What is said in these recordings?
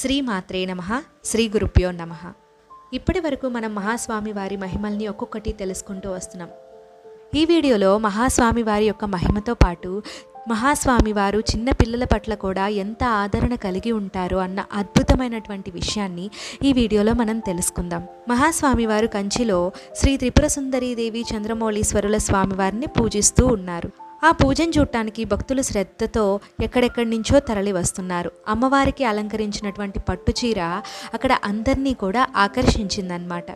శ్రీమాత్రే నమ శ్రీ గురుభ్యో నమ ఇప్పటి వరకు మనం మహాస్వామి వారి మహిమల్ని ఒక్కొక్కటి తెలుసుకుంటూ వస్తున్నాం ఈ వీడియోలో మహాస్వామి వారి యొక్క మహిమతో పాటు మహాస్వామి వారు చిన్న పిల్లల పట్ల కూడా ఎంత ఆదరణ కలిగి ఉంటారో అన్న అద్భుతమైనటువంటి విషయాన్ని ఈ వీడియోలో మనం తెలుసుకుందాం మహాస్వామి వారు కంచిలో శ్రీ త్రిపుర సుందరీదేవి చంద్రమౌళీశ్వరుల స్వామివారిని పూజిస్తూ ఉన్నారు ఆ పూజను చూడటానికి భక్తులు శ్రద్ధతో ఎక్కడెక్కడి నుంచో తరలి వస్తున్నారు అమ్మవారికి అలంకరించినటువంటి పట్టు చీర అక్కడ అందరినీ కూడా ఆకర్షించిందనమాట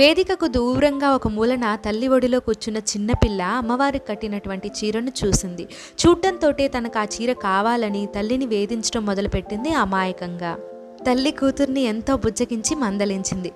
వేదికకు దూరంగా ఒక మూలన తల్లి ఒడిలో కూర్చున్న చిన్నపిల్ల అమ్మవారికి కట్టినటువంటి చీరను చూసింది చూడటంతోటే తనకు ఆ చీర కావాలని తల్లిని వేధించడం మొదలుపెట్టింది అమాయకంగా తల్లి కూతుర్ని ఎంతో బుజ్జగించి మందలించింది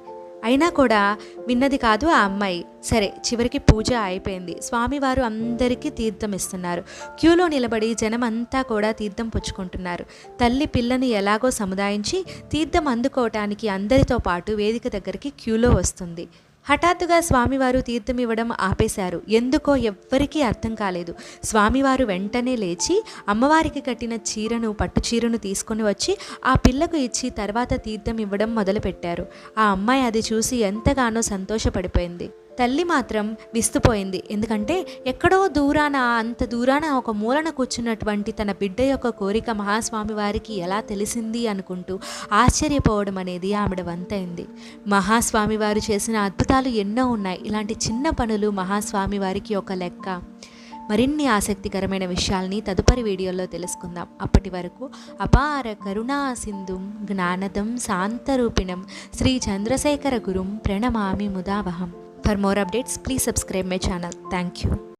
అయినా కూడా విన్నది కాదు ఆ అమ్మాయి సరే చివరికి పూజ అయిపోయింది స్వామివారు అందరికీ తీర్థం ఇస్తున్నారు క్యూలో నిలబడి జనమంతా కూడా తీర్థం పుచ్చుకుంటున్నారు తల్లి పిల్లని ఎలాగో సముదాయించి తీర్థం అందుకోవటానికి అందరితో పాటు వేదిక దగ్గరికి క్యూలో వస్తుంది హఠాత్తుగా స్వామివారు తీర్థం ఇవ్వడం ఆపేశారు ఎందుకో ఎవ్వరికీ అర్థం కాలేదు స్వామివారు వెంటనే లేచి అమ్మవారికి కట్టిన చీరను పట్టు చీరను తీసుకొని వచ్చి ఆ పిల్లకు ఇచ్చి తర్వాత తీర్థం ఇవ్వడం మొదలుపెట్టారు ఆ అమ్మాయి అది చూసి ఎంతగానో సంతోషపడిపోయింది తల్లి మాత్రం విస్తుపోయింది ఎందుకంటే ఎక్కడో దూరాన అంత దూరాన ఒక మూలన కూర్చున్నటువంటి తన బిడ్డ యొక్క కోరిక మహాస్వామి వారికి ఎలా తెలిసింది అనుకుంటూ ఆశ్చర్యపోవడం అనేది ఆవిడ వంతైంది మహాస్వామి వారు చేసిన అద్భుతాలు ఎన్నో ఉన్నాయి ఇలాంటి చిన్న పనులు మహాస్వామి వారికి ఒక లెక్క మరిన్ని ఆసక్తికరమైన విషయాల్ని తదుపరి వీడియోలో తెలుసుకుందాం అప్పటి వరకు అపార కరుణా సింధుం జ్ఞానదం శాంతరూపిణం శ్రీ చంద్రశేఖర గురుం ప్రణమామి ముదావహం For more updates, please subscribe my channel. Thank you.